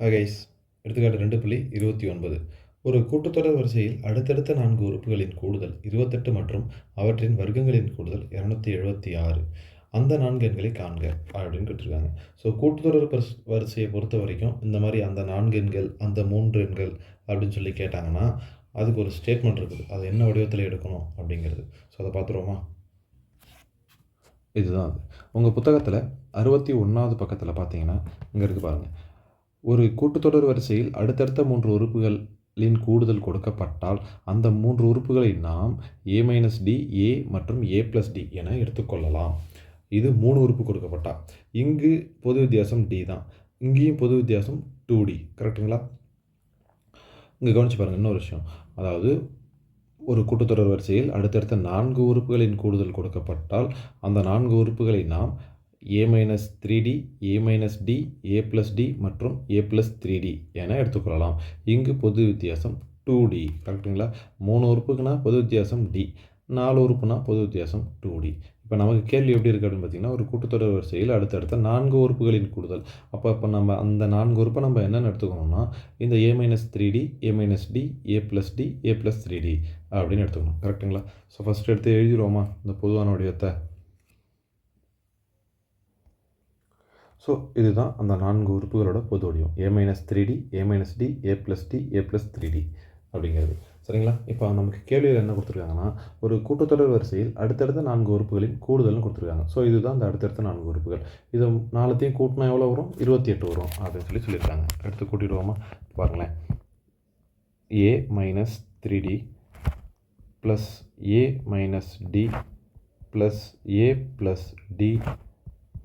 ஹகைஸ் guys எடுத்துக்காட்டு ரெண்டு புள்ளி இருபத்தி ஒன்பது. ஒரு கூட்டுத்தொடர் வரிசையில் அடுத்தடுத்த நான்கு உறுப்புகளின் கூடுதல் இருபத்தெட்டு மற்றும் அவற்றின் வர்க்கங்களின் கூடுதல் இரநூத்தி எழுபத்தி ஆறு. அந்த நான்கு எண்களை காண்க அப்படின்னு கேட்டிருக்காங்க. ஸோ கூட்டுத்தொடர் பரிசு வரிசையை பொறுத்த வரைக்கும் இந்த மாதிரி அந்த நான்கு எண்கள் அந்த மூன்று எண்கள் அப்படின்னு சொல்லி கேட்டாங்கன்னா அதுக்கு ஒரு ஸ்டேட்மெண்ட் இருக்குது. அது என்ன வடிவத்தில் எடுக்கணும் அப்படிங்கிறது. ஸோ அதை பார்த்துருவோமா? இதுதான் அது. உங்கள் புத்தகத்தில் அறுபத்தி ஒன்றாவது பக்கத்தில் பார்த்தீங்கன்னா இங்கே இருக்குது பாருங்கள் ஒரு கூட்டுத்தொடர் வரிசையில் அடுத்தடுத்த மூன்று உறுப்புகளின் கூடுதல் கொடுக்கப்பட்டால் அந்த மூன்று உறுப்புகளை நாம் ஏ மைனஸ் டி ஏ மற்றும் ஏ ப்ளஸ் டி என எடுத்துக்கொள்ளலாம். இது மூணு உறுப்பு கொடுக்கப்பட்டா. இங்கு பொது வித்தியாசம் டி தான். இங்கேயும் பொது வித்தியாசம் டூ டி கரெக்டுங்களா இங்கே கவனிச்சு பாருங்கள் இன்னொரு விஷயம். அதாவது ஒரு கூட்டுத்தொடர் வரிசையில் அடுத்தடுத்த நான்கு உறுப்புகளின் கூடுதல் கொடுக்கப்பட்டால் அந்த நான்கு உறுப்புகளை நாம் A minus three D A minus D A plus D மற்றும் ஏ ப்ளஸ் த்ரீ டி என எடுத்துக்கொள்ளலாம். இங்கு பொது வித்தியாசம் டூ டி கரெக்டுங்களா மூணு உறுப்புக்குனா பொது வித்தியாசம் டி நாலு உறுப்புனா பொது வித்தியாசம் டூ டி இப்போ நமக்கு கேள்வி எப்படி இருக்குது அப்படின்னு பார்த்தீங்கன்னா ஒரு கூட்டத்தொடர் வரிசையில் அடுத்தடுத்த நான்கு உறுப்புகளின் கூடுதல். அப்போ இப்போ நம்ம அந்த நான்கு உறுப்பை நம்ம என்னென்னு எடுத்துக்கணும்னா இந்த A minus three D A minus D A plus D A plus three D அப்படின்னு எடுத்துக்கணும். கரெக்டுங்களா ஸோ ஃபஸ்ட்டு எடுத்து எழுதிடுவோமா இந்த பொதுவான வடிவத்தை? ஸோ இதுதான் அந்த நான்கு உறுப்புகளோட பொது வடிவம். A minus three D A minus D A plus D A plus three D அப்படிங்கிறது. சரிங்களா? இப்போ நமக்கு கேள்வியில் என்ன கொடுத்துருக்காங்கன்னா ஒரு கூட்டத்தொடர் வரிசையில் அடுத்தடுத்த நான்கு உறுப்புகளின் கூடுதல்னு கொடுத்துருக்காங்க. ஸோ இதுதான் அந்த அடுத்தடுத்த நான்கு உறுப்புகள். இது நாலுத்தையும் கூட்டினா எவ்வளோ வரும்? இருபத்தி எட்டு வரும் அப்படின்னு சொல்லி சொல்லியிருக்காங்க. எடுத்து கூட்டிடுவோமா? பாருங்களேன். A minus three D plus A minus D plus A plus D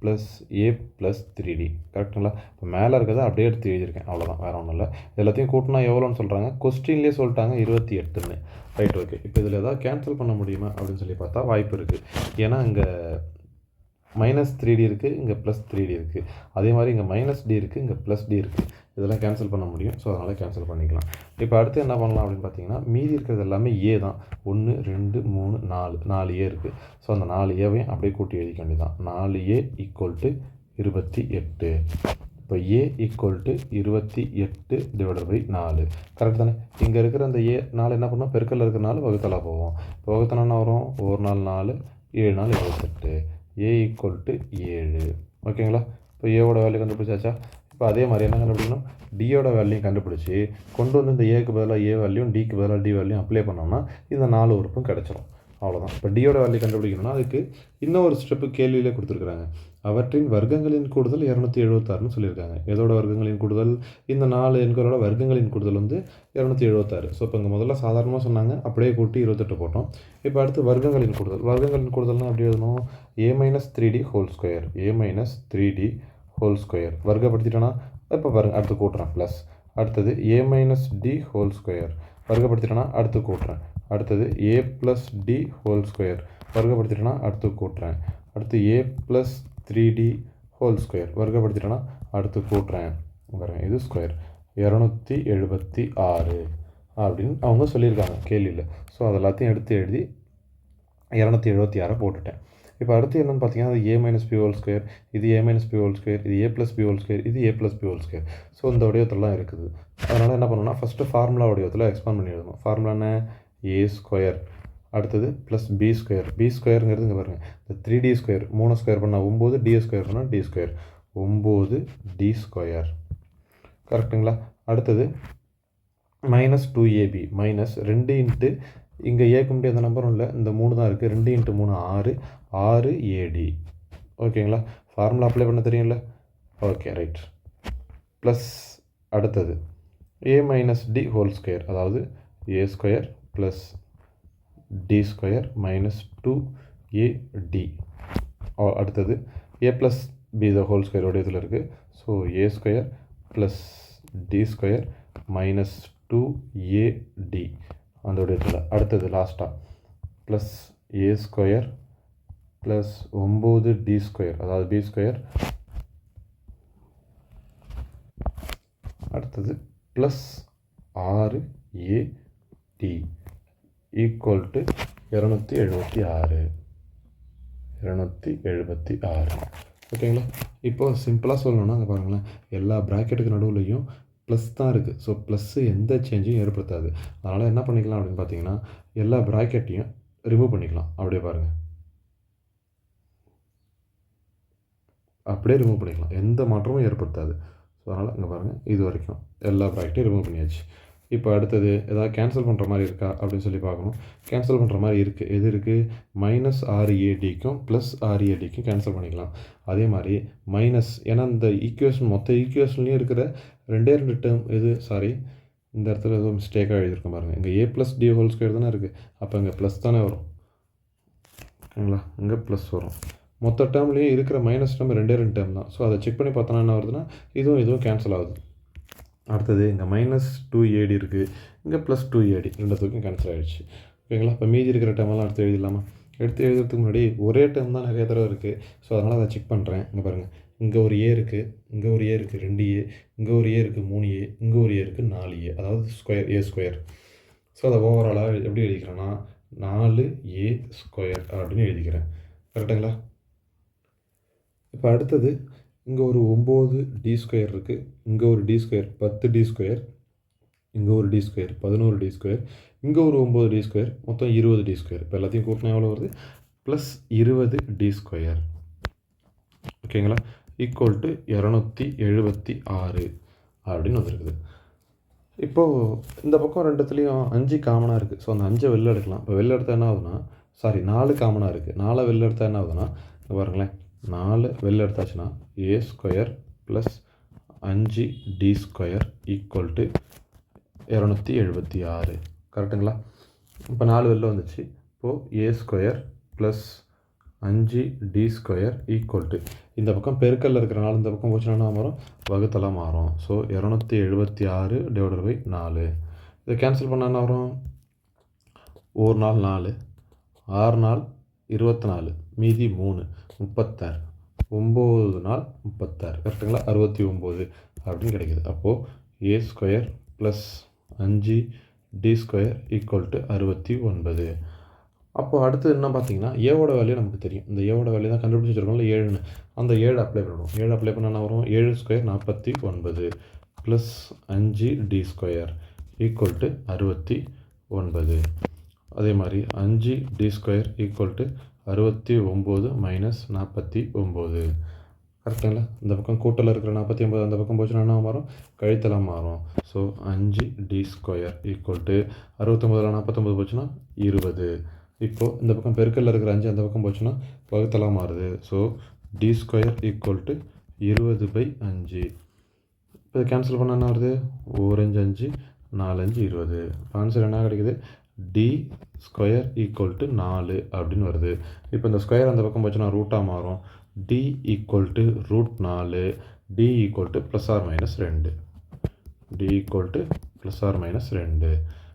plus A plus three D கரெக்டுங்களா இப்போ மேலே இருக்கிறத அப்படியே எடுத்து எழுதியிருக்கேன். அவ்வளோதான் வேறு ஒன்றும் இல்லை. எல்லாத்தையும் கூட்டினா எவ்வளோன்னு சொல்கிறாங்க கொஸ்டின்லேயே சொல்லிட்டாங்க இருபத்தி எட்டுன்னு. ரைட் ஓகே இப்போ இதில் ஏதாவது கேன்சல் பண்ண முடியுமா அப்படின்னு சொல்லி பார்த்தா வாய்ப்பு இருக்குது ஏன்னா இங்கே மைனஸ் த்ரீ டி இருக்குது இங்கே ப்ளஸ் த்ரீ டி இருக்குது அதே மாதிரி இங்கே மைனஸ் டி இருக்குது இங்கே ப்ளஸ் டி இருக்குது இதெல்லாம் கேன்சல் பண்ண முடியும். ஸோ அதனால் கேன்சல் பண்ணிக்கலாம். இப்போ அடுத்து என்ன பண்ணலாம் அப்படின்னு பார்த்தீங்கன்னா மீதி இருக்கிறது எல்லாமே ஏ தான். ஒன்று ரெண்டு மூணு நாலு. நாலு ஏ இருக்குது ஸோ அந்த நாலு ஏவையும் அப்படியே கூட்டி எழுதிக்க வேண்டியதான் நாலு ஏ ஈக்குவல் டு இருபத்தி எட்டு. இப்போ ஏ ஈக்குவல் டு இருபத்தி எட்டு டிவைடட் பை நாலு. கரெக்ட் தானே? இங்கே இருக்கிற அந்த ஏ நாலு என்ன பண்ணோம்? பெருக்கல் இருக்கிறனால வகுத்தலாக போவோம் இப்போ வகுத்தனா என்ன வரும்? ஒரு நாள் நாலு ஏழு நாள் இருபத்தெட்டு. ஏ ஈக்குவல் டு ஏழு ஓகேங்களா இப்போ ஏவோட வேல்யூ கண்டுபிடிச்சாச்சா? இப்போ அதே மாதிரி என்ன கண்டுபிடிக்கணும்? டியோட வேல்யூ கண்டுபிடிச்சி கொண்டு வந்து இந்த ஏக்கு பதிலாக ஏ வேல்யூம் டிக்கு பதிலாக டி வேல்யூம் அப்ளை பண்ணோம்னா இந்த நாலு உறுப்பும் கிடச்சிரும். அவ்வளோதான் இப்போ டியோட வேல்யூ கண்டுபிடிக்கணும்னா அதுக்கு இன்னும் ஒரு ஸ்டெப்பு கேள்வியிலே கொடுத்துருக்குறாங்க. அவற்றின் வர்க்கங்களின் கூடுதல் இரநூத்தி எழுபத்தாறுன்னு சொல்லியிருக்காங்க. எதோட வர்க்கங்களின் கூடுதல்? இந்த நாலு எண்களோட வர்க்கங்களின் கூடுதல் வந்து இரநூத்தி எழுபத்தாறு ஸோ இப்போ இங்கே முதல்ல சாதாரணமாக சொன்னாங்க. அப்படியே கூட்டி இருபத்தெட்டு போட்டோம். இப்போ அடுத்து வர்க்கங்களின் கூடுதல். வர்க்கங்களின் கூடுதல்னால் எப்படி எழுதணும்? A minus three D whole square A minus three D whole square வர்க்கப்படுத்திட்டோன்னா இப்போ பாருங்கள் அடுத்து கூட்டுறேன். ப்ளஸ் அடுத்தது A minus D whole square வர்க்கப்படுத்திட்டோன்னா அடுத்து கூட்டுறேன். அடுத்தது A plus D whole square வர்க்கப்படுத்திட்டோன்னா அடுத்து கூட்டுறேன். அடுத்து A plus three D whole square வர்க்கப்படுத்திட்டோன்னா அடுத்து கூட்டுறேன். வரேன். இது ஸ்கொயர் இரநூத்தி எழுபத்தி ஆறு. அப்படின்னு அவங்க சொல்லியிருக்காங்க கேள்வியில். ஸோ அது எல்லாத்தையும் எடுத்து எழுதி இரநூத்தி எழுபத்தி ஆறை போட்டுட்டேன். இப்போ அடுத்து என்னென்னு பார்த்தீங்கன்னா அது A minus B whole square இது A minus B whole square இது A plus B whole square இது A plus B whole square so இந்த வடிவத்திலலாம் இருக்குது. அதனால் என்ன பண்ணணும்னா ஃபஸ்ட்டு ஃபார்முலா வடிவத்தில் எக்ஸ்பாண்ட் பண்ணி எழுதணும். ஃபார்முலான ஏ ஸ்கொயர் அடுத்தது ப்ளஸ் பி ஸ்கொயர் பி ஸ்கொயருங்கிறது இங்கே பாருங்கள் இந்த த்ரீ டி ஸ்கொயர் மூணு ஸ்கொயர் பண்ணால் ஒம்பது டி ஸ்கொயர் பண்ணால் டி ஸ்கொயர் ஒம்பது டி ஸ்கொயர் கரெக்டுங்களா அடுத்தது மைனஸ் டூ ஏபி மைனஸ் ரெண்டு இன்ட்டு இங்கே ஏற்க முடியாத நம்பரும் இல்லை. இந்த மூணு தான் இருக்குது ரெண்டு இன்ட்டு மூணு ஆறு ஆறு ஏடி ஓகேங்களா ஃபார்முலா அப்ளை பண்ண தெரியும்ல? ஓகே ரைட் ப்ளஸ் அடுத்தது A minus D whole square அதாவது A square plus D square minus two AD அடுத்தது A plus B the whole square இதில் இருக்குது so A square plus D square minus two AD அந்த இதில். அடுத்தது லாஸ்ட்டாக plus A square plus ஒம்பது D square அதாவது பி ஸ்கொயர் அடுத்தது ப்ளஸ் ஆறு ஏ டி ஈக்குவல் டு இரநூத்தி எழுபத்தி ஆறு. இரநூத்தி எழுபத்தி ஆறு. ஓகேங்களா இப்போ சிம்பிளாக சொல்லணும்னா அங்கே பாருங்களேன். எல்லா ப்ராக்கெட்டுக்கு நடுவுலையும் ப்ளஸ் தான் இருக்குது ஸோ ப்ளஸ்ஸு எந்த சேஞ்சையும் ஏற்படுத்தாது. அதனால் என்ன பண்ணிக்கலாம் அப்படின்னு பார்த்தீங்கன்னா எல்லா ப்ராக்கெட்டையும் ரிமூவ் பண்ணிக்கலாம். அப்படியே பாருங்கள் அப்படியே ரிமூவ் பண்ணிக்கலாம். எந்த மாற்றமும் ஏற்படுத்தாது. ஸோ அதனால் இங்கே பாருங்கள் இது வரைக்கும் எல்லா ப்ராக்கெட்டையும் ரிமூவ் பண்ணியாச்சு. இப்போ அடுத்தது எதாவது கேன்சல் பண்ணுற மாதிரி இருக்கா அப்படின்னு சொல்லி பார்க்கணும். கேன்சல் பண்ணுற மாதிரி இருக்குது எது இருக்குது மைனஸ் ஆறு ஏடிக்கும் ப்ளஸ் ஆறு ஏடிக்கும் கேன்சல் பண்ணிக்கலாம். அதே மாதிரி மைனஸ் ஏன்னா இந்த ஈக்குவேஷன் மொத்த ஈக்குவேஷன்லேயும் இருக்கிற ரெண்டே ரெண்டு டேர்ம் எது? சாரி இந்த இடத்துல ஏதோ மிஸ்டேக்காக எழுதியிருக்கோம் பாருங்கள் இங்கே A plus D whole square தானே இருக்குது அப்போ இங்கே ப்ளஸ் தானே வரும். ஓகேங்களா இங்கே ப்ளஸ் வரும். மொத்த டேர்ம்லேயும் இருக்கிற மைனஸ் டேர்ம் ரெண்டே ரெண்டு டேர்ம் தான். ஸோ அதை செக் பண்ணி பார்த்தோன்னா என்ன வருதுன்னா இதுவும் இதுவும் கேன்சல் ஆகுது. அடுத்தது இங்கே மைனஸ் டூ ஏடி இருக்குது இங்கே ப்ளஸ் டூ ஏடி ரெண்டுத்துக்கும் கேன்சல் ஆகிடுச்சு ஓகேங்களா இப்போ மீதி இருக்கிற டைமெல்லாம் எடுத்து எழுதிடலாமா? எடுத்து எழுதுறதுக்கு முன்னாடி ஒரே டைம் தான் நிறைய தடவை இருக்குது ஸோ அதனால் அதை செக் பண்ணுறேன் இங்கே பாருங்கள் இங்கே ஒரு ஏ இருக்குது இங்கே ஒரு ஏ இருக்குது ரெண்டு ஏ இங்கே ஒரு ஏ இருக்குது மூணு ஏ இங்கே ஒரு ஏ இருக்குது நாலு ஏ அதாவது ஸ்கொயர் ஏ ஸ்கொயர் ஸோ அதை ஓவராலாக எப்படி எழுதிக்கிறேன்னா நாலு ஏ ஸ்கொயர் அப்படின்னு எழுதிக்கிறேன். கரெக்டுங்களா இப்போ அடுத்தது இங்கே ஒரு ஒம்பது டி ஸ்கொயர் இருக்குது இங்கே ஒரு டி ஸ்கொயர் பத்து டி ஸ்கொயர் இங்கே ஒரு டி ஸ்கொயர் பதினோரு டி ஸ்கொயர் இங்கே ஒரு ஒம்பது டி ஸ்கொயர் மொத்தம் இருபது டி ஸ்கொயர் இப்போ எல்லாத்தையும் கூட்டினா எவ்வளோ வருது? ப்ளஸ் இருபது டி ஸ்கொயர் ஓகேங்களா ஈக்குவல் டு இரநூத்தி எழுபத்தி ஆறு அப்படின்னு வந்துருக்குது. இப்போது இந்த பக்கம் ரெண்டுத்துலேயும் அஞ்சு காமனாக இருக்குது ஸோ அந்த அஞ்சை வெளில எடுக்கலாம். இப்போ வெளில எடுத்தால் என்ன ஆகுதுன்னா சாரி நாலு காமனாக இருக்குது நாலை வெளில எடுத்தால் என்ன ஆகுதுன்னா பாருங்களேன். நாலு வெளில எடுத்தாச்சுன்னா ஏ ஸ்கொயர் ப்ளஸ் அஞ்சு டி ஸ்கொயர் ஈக்குவல் டு இரநூத்தி எழுபத்தி ஆறு. கரெக்டுங்களா இப்போ நாலு வெளில வந்துச்சு. இப்போது ஏ ஸ்கொயர் ப்ளஸ் அஞ்சு டி ஸ்கொயர் ஈக்குவல் டு இந்த பக்கம் பெருக்கல்ல இருக்கிறனால இந்த பக்கம் போச்சுன்னா மாறும்? வகுத்தலாக மாறும். ஸோ இரநூத்தி எழுபத்தி ஆறு டிவைடர் பை நாலு. இதை கேன்சல் பண்ணால் என்ன வரும்? ஒரு நாள் நாலு. ஆறு நாள் இருபத்தி நாலு. மீதி மூணு. முப்பத்தாறு. ஒம்பது நாள் முப்பத்தாறு. கரெக்டுங்களா அறுபத்தி ஒம்பது அப்படின்னு கிடைக்குது. அப்போது ஏ ஸ்கொயர் ப்ளஸ் அஞ்சு டி ஸ்கொயர் ஈக்குவல் டு அறுபத்தி ஒன்பது. அப்போது அடுத்து என்ன பார்த்தீங்கன்னா ஏவோட வேல்யூ நமக்கு தெரியும். இந்த ஏவோட வேல்யூ தான் கண்டுபிடிச்சி வச்சிருக்கோம்ல ஏழுன்னு. அந்த ஏழு அப்ளை பண்ணணும் ஏழு அப்ளை பண்ணால் என்ன வரும்? ஏழு ஸ்கொயர் நாற்பத்தி ஒன்பது ப்ளஸ் அஞ்சு டி ஸ்கொயர் ஈக்குவல் டு அறுபத்தி ஒன்பது. அதே மாதிரி அஞ்சு டி ஸ்கொயர் ஈக்குவல் டு அறுபத்தி ஒம்பது மைனஸ் நாற்பத்தி ஒம்பது. கரெக்டுங்களா இந்த பக்கம் கூட்டலில் இருக்கிற நாற்பத்தி ஒம்பது அந்த பக்கம் போச்சுன்னா என்ன மாறும்? கழித்தலாக மாறும். ஸோ அஞ்சு டி ஸ்கொயர் ஈக்குவல் டு அறுபத்தொம்பதில் நாற்பத்தொம்பது போச்சுன்னா இருபது. இப்போது இந்த பக்கம் பெருக்கல்ல இருக்கிற அஞ்சு அந்த பக்கம் போச்சுன்னா வகுத்தலாக மாறுது. So D square equal to இருபது பை அஞ்சு. இப்போ கேன்சல் பண்ண என்ன வருது ஓரஞ்சு அஞ்சு நாலஞ்சு இருபது. ஆன்சர் என்ன கிடைக்குது? டி ஸ்கொயர் ஈக்குவல் டு நாலு அப்படின்னு வருது. இப்போ இந்த ஸ்கொயர் அந்த பக்கம் போச்சுன்னா ரூட்டாக மாறும். டி ஈக்குவல் டு ரூட் நாலு. D equal to plus or minus ரெண்டு. D equal to plus or minus ரெண்டு.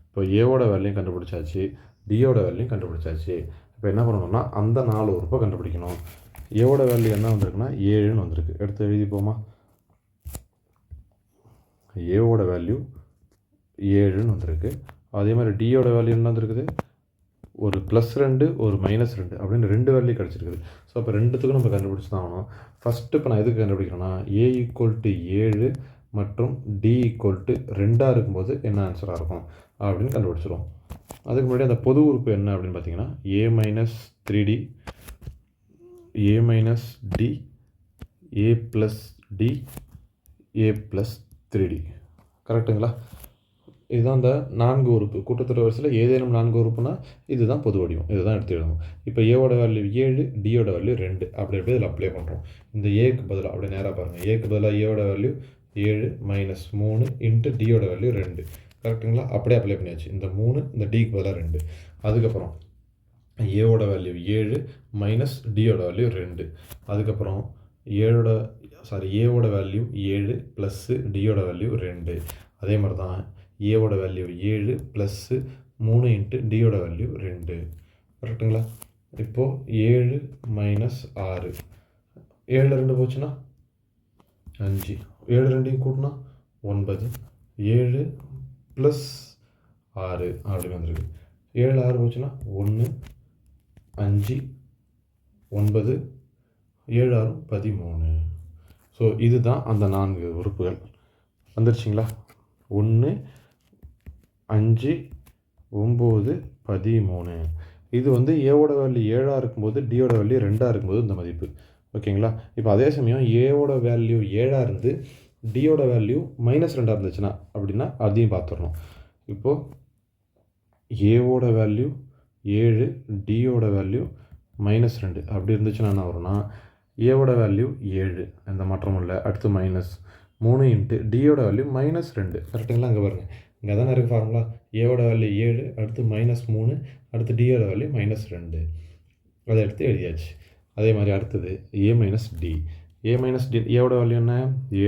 இப்போ ஏவோட வேல்யூயும் கண்டுபிடிச்சாச்சு. டியோட வேல்யூயும் கண்டுபிடிச்சாச்சு. இப்போ என்ன பண்ணணும்னா அந்த நாலு உறுப்பை கண்டுபிடிக்கணும். ஏவோட வேல்யூ என்ன வந்திருக்குன்னா ஏழுன்னு வந்திருக்கு. எடுத்து எழுதிப்போமா ஏவோட வேல்யூ ஏழுன்னு வந்திருக்கு. அதே மாதிரி டியோட வேல்யூ என்ன வந்திருக்குது? ஒரு ப்ளஸ் ரெண்டு ஒரு மைனஸ் ரெண்டு அப்படின்னு ரெண்டு வேல்யூ கிடச்சிருக்குது. ஸோ அப்போ ரெண்டுத்துக்கும் நம்ம கண்டுபிடிச்சி தான் ஆகணும். ஃபஸ்ட்டு இப்போ நான் எதுக்கு கண்டுபிடிக்கிறேன்னா ஏ ஈக்குவல் டு ஏழு மற்றும் டி ஈக்குவல் டு ரெண்டாக இருக்கும்போது என்ன ஆன்சராக இருக்கும்? அப்படின்னு கண்டுபிடிச்சிருவோம். அதுக்கு முன்னாடி அந்த பொது உறுப்பு என்ன அப்படின்னு பார்த்தீங்கன்னா A minus three D A minus D A plus D A plus three D கரெக்டுங்களா இதுதான் இந்த நான்கு உறுப்பு. கூட்டத்தொடர் வரிசையில் ஏதேனும் நான்கு உறுப்புனா இதுதான் பொது வடிவம். இதுதான் எடுத்து எழுதணும். இப்போ ஏவோட வேல்யூ ஏழு டியோட வேல்யூ ரெண்டு. அப்படி எப்படி இதில் அப்ளை பண்ணுறோம் இந்த ஏக்கு பதிலாக அப்படியே நேராக பாருங்கள் ஏக்கு பதிலாக ஏவோட வேல்யூ ஏழு மைனஸ் மூணு இன்ட்டு டியோட வேல்யூ ரெண்டு. கரெக்டுங்களா அப்படியே அப்ளை பண்ணியாச்சு. இந்த மூணு இந்த டிக்கு பதிலாக ரெண்டு. அதுக்கப்புறம் ஏவோட வேல்யூ ஏழு மைனஸ் டியோட வேல்யூ ரெண்டு. அதுக்கப்புறம் ஏழோட சாரி ஏவோட வேல்யூ ஏழு ப்ளஸ்ஸு டியோட வேல்யூ ரெண்டு. அதே மாதிரி தான் ஏவோட வேல்யூ ஏழு ப்ளஸ்ஸு மூணு இன்ட்டு டியோட வேல்யூ ரெண்டு. கரெக்டுங்களா? இப்போது ஏழு மைனஸ் ஆறு. ஏழில் ரெண்டு போச்சுன்னா? அஞ்சு. ஏழு ரெண்டையும் கூட்டினா ஒன்பது. ஏழு ப்ளஸ் ஆறு. அப்படின்னு வந்திருக்கு. ஏழு ஆறு போச்சுன்னா ஒன்று அஞ்சு ஒன்பது ஏழு ஆறு பதிமூணு. ஸோ இதுதான் அந்த நான்கு உறுப்புகள். வந்துருச்சுங்களா? ஒன்று அஞ்சு ஒம்பது பதிமூணு. இது வந்து ஏவோட வேல்யூ ஏழாக இருக்கும்போது டியோட வேல்யூ ரெண்டாக இருக்கும்போது இந்த மதிப்பு. ஓகேங்களா? இப்போ அதே சமயம் ஏவோட வேல்யூ ஏழாக இருந்து டியோட வேல்யூ மைனஸ் ரெண்டாக இருந்துச்சுன்னா அப்படின்னா அதையும் பார்த்துடணும். இப்போது ஏவோட வேல்யூ ஏழு டியோட வேல்யூ மைனஸ் ரெண்டு. அப்படி இருந்துச்சுன்னா என்ன வரும்னா ஏவோட வேல்யூ ஏழு. எந்த மாற்றமும் இல்லை. அடுத்து மைனஸ் மூணு இன்ட்டு டியோட வேல்யூ மைனஸ் ரெண்டு. கரெக்டுங்களா அங்கே பாருங்கள் இங்கே தானே இருக்குது ஃபார்முலா ஏவோட வேல்யூ ஏழு அடுத்து மைனஸ் மூணு அடுத்து டியோட வேல்யூ மைனஸ் ரெண்டு. அதை எடுத்து எழுதியாச்சு. அதே மாதிரி அடுத்தது A minus D A minus D ஏவோட வேல்யூ என்ன?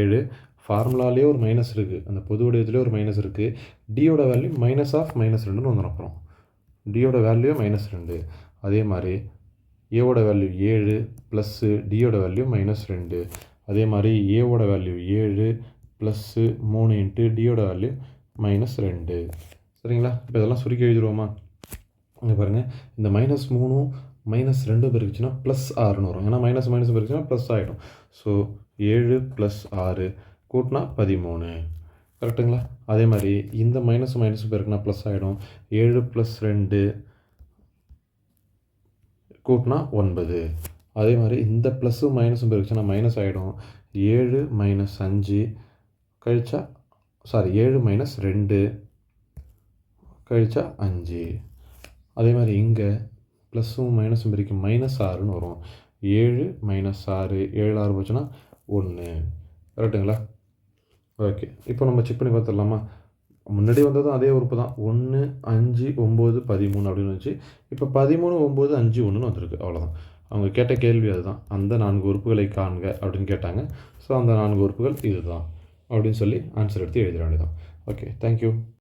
ஏழு. ஃபார்முலாலே ஒரு மைனஸ் இருக்குது அந்த பொது வடிவத்திலே ஒரு மைனஸ் இருக்குது டியோட வேல்யூ மைனஸ் ஆஃப் மைனஸ் ரெண்டுன்னு வந்துடும் அப்புறம் டியோட வேல்யூ மைனஸ் ரெண்டு. அதே மாதிரி ஏவோட வேல்யூ ஏழு ப்ளஸ்ஸு டியோட வேல்யூ மைனஸ் ரெண்டு. அதே மாதிரி ஏவோட வேல்யூ ஏழு ப்ளஸ்ஸு மூணு இன்ட்டு டியோட வேல்யூ மைனஸ் ரெண்டு. சரிங்களா? இப்போ இதெல்லாம் சுருக்கி எழுதிடுவோமா? இங்கே பாருங்கள் இந்த மைனஸ் மூணும் மைனஸ் ரெண்டு பெருக்குச்சுன்னா ப்ளஸ் ஆறுன்னு வரும். ஏன்னா மைனஸ் மைனஸ் பெருக்குச்சுன்னா ப்ளஸ் ஆகிடும் ஸோ ஏழு ப்ளஸ் ஆறு கூட்டினா பதிமூணு. கரெக்டுங்களா அதே மாதிரி இந்த மைனஸ் மைனஸ் பெருக்குனா ப்ளஸ் ஆகிடும் ஏழு ப்ளஸ் ரெண்டு கூட்டினா ஒன்பது. அதே மாதிரி இந்த ப்ளஸ்ஸும் மைனஸும் பெருக்குச்சுன்னா மைனஸ் ஆகிடும் ஏழு மைனஸ் அஞ்சு கழிச்சா சாரி ஏழு மைனஸ் ரெண்டு கழிச்சா அஞ்சு. அதே மாதிரி இங்கே ப்ளஸ்ஸும் மைனஸும் பிரிக்கும் மைனஸ் ஆறுன்னு வரும். ஏழு மைனஸ் ஆறு ஏழு ஆறு போச்சுன்னா ஒன்று கரெக்டுங்களா ஓகே இப்போ நம்ம செக் பண்ணி பார்த்துடலாமா? முன்னாடி வந்ததும் அதே உறுப்பு தான். ஒன்று அஞ்சு ஒம்பது பதிமூணு அப்படின்னு வந்துச்சு இப்போ பதிமூணு ஒம்பது அஞ்சு ஒன்றுன்னு வந்திருக்கு. அவ்வளோதான் அவங்க கேட்ட கேள்வி அதுதான். அந்த நான்கு உறுப்புகளை காண்க அப்படின்னு கேட்டாங்க. ஸோ அந்த நான்கு உறுப்புகள் இதுதான். அப்படின்னு சொல்லி ஆன்சர் எடுத்து எழுதிட வேண்டியதான் ஓகே தேங்க்யூ